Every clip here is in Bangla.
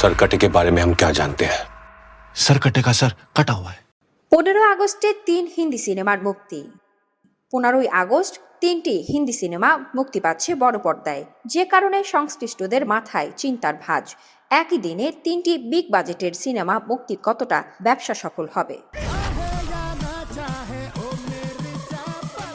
सरकटे के बारे में हम क्या जानते हैं सर कटे का सर कटा हुआ है পনেরো আগস্টে তিন হিন্দি সিনেমার মুক্তি পনেরোই আগস্ট তিনটি হিন্দি সিনেমা মুক্তি পাচ্ছে বড় পর্দায় যে কারণে সংশ্লিষ্টদের মাথায় চিন্তার ভাঁজ একই দিনে তিনটি বিগ বাজেটের সিনেমা মুক্তি কতটা ব্যবসা সফল হবে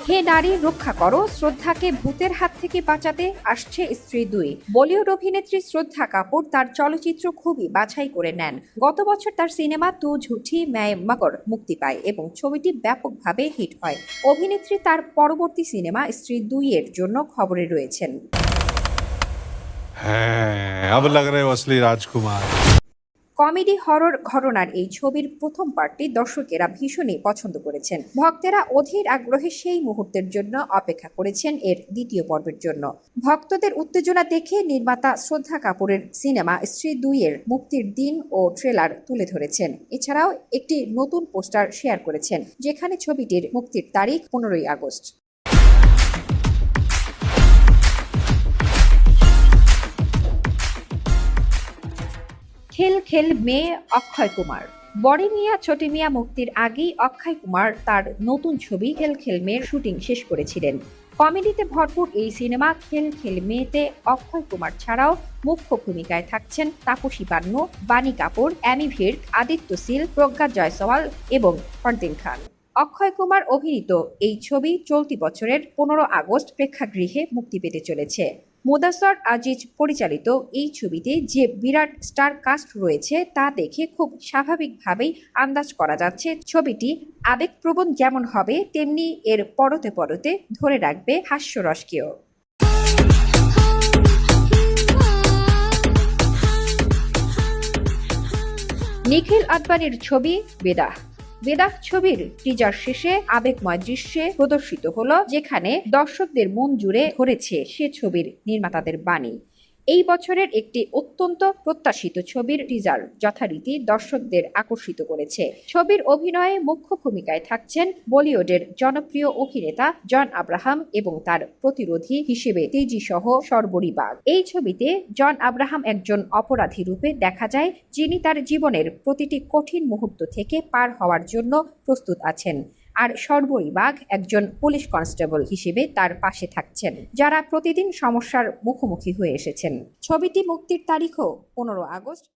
হে নারী, রক্ষা করো। শ্রদ্ধাকে ভূতের হাত থেকে বাঁচাতে আসছে স্ত্রী দুই। বলিউড অভিনেত্রী শ্রদ্ধা কাপুর তার চলচ্চিত্র খুবই বাছাই করে নেন। গত বছর তার সিনেমা তু ঝুঠি ম্যায় মগর মুক্তি পায় এবং ছবিটি ব্যাপকভাবে হিট হয়। অভিনেত্রী তার পরবর্তী সিনেমা স্ত্রী দুই এর জন্য খবরে রয়েছেন। হ্যাঁ আবার লাগ রাজকুমার। কমেডি হরর ঘটনার এই ছবির প্রথম পার্টটি দর্শকেরা ভীষণই পছন্দ করেছেন। ভক্তেরা অধীর আগ্রহে সেই মুহূর্তের জন্য অপেক্ষা করেছেন এর দ্বিতীয় পর্বের জন্য। ভক্তদের উত্তেজনা দেখে নির্মাতা শ্রদ্ধা কাপুরের সিনেমা স্ত্রী দুইয়ের মুক্তির দিন ও ট্রেলার তুলে ধরেছেন। এছাড়াও একটি নতুন পোস্টার শেয়ার করেছেন, যেখানে ছবিটির মুক্তির তারিখ পনেরোই আগস্ট। খেল মেয়ে অক্ষয় কুমার। বড়ি মিয়া, ছোটি মিয়া মুক্তির আগেই অক্ষয় কুমার তার নতুন ছবি খেল খেল মেয়ের শুটিং শেষ করেছিলেন। কমেডিতে ভরপুর এই সিনেমা খেল খেল মেয়েতে অক্ষয় কুমার ছাড়াও মুখ্য ভূমিকায় থাকছেন তাপসী পান্নু, বাণী কাপুর, অ্যামি ভির্ক আদিত্য সিল, প্রজ্ঞা জয়সওয়াল এবং ফরদিন খান। অক্ষয় কুমার অভিনীত এই ছবি চলতি বছরের পনেরো আগস্ট প্রেক্ষাগৃহে মুক্তি পেতে চলেছে। মুদাসর আজিজ পরিচালিত এই ছবিতে যে বিরাট স্টার কাস্ট রয়েছে তা দেখে খুব স্বাভাবিকভাবেই আন্দাজ করা যাচ্ছে ছবিটি আবেগপ্রবণ যেমন হবে, তেমনি এর পরতে পরতে ধরে রাখবে হাস্যরসকেও। নিখিল আদবানির ছবি বেদাহ বেদাহ ছবির টিজার শেষে আবেগময় দৃশ্যে প্রদর্শিত হলো, যেখানে দর্শকদের মন জুড়ে ধরেছে সে ছবির নির্মাতাদের বাণী। এই বছরের একটি অত্যন্ত প্রত্যাশিত ছবির টিজার যথারীতি দর্শকদের আকর্ষিত করেছে। ছবির অভিনয়ে মুখ্য ভূমিকায় থাকছেন বলিউডের জনপ্রিয় অভিনেতা জন আব্রাহাম এবং তার প্রতিরোধী হিসেবে তেজি সহ সর্বরী বাগ এই ছবিতে জন আব্রাহাম একজন অপরাধী রূপে দেখা যায়, যিনি তার জীবনের প্রতিটি কঠিন মুহূর্ত থেকে পার হওয়ার জন্য প্রস্তুত আছেন। আর সর্বরিবাগ একজন পুলিশ কনস্টেবল হিসেবে তার পাশে থাকছেন, যারা প্রতিদিন সমস্যার মুখোমুখি হয়ে এসেছেন। ছবিটি মুক্তির তারিখও পনেরো আগস্ট।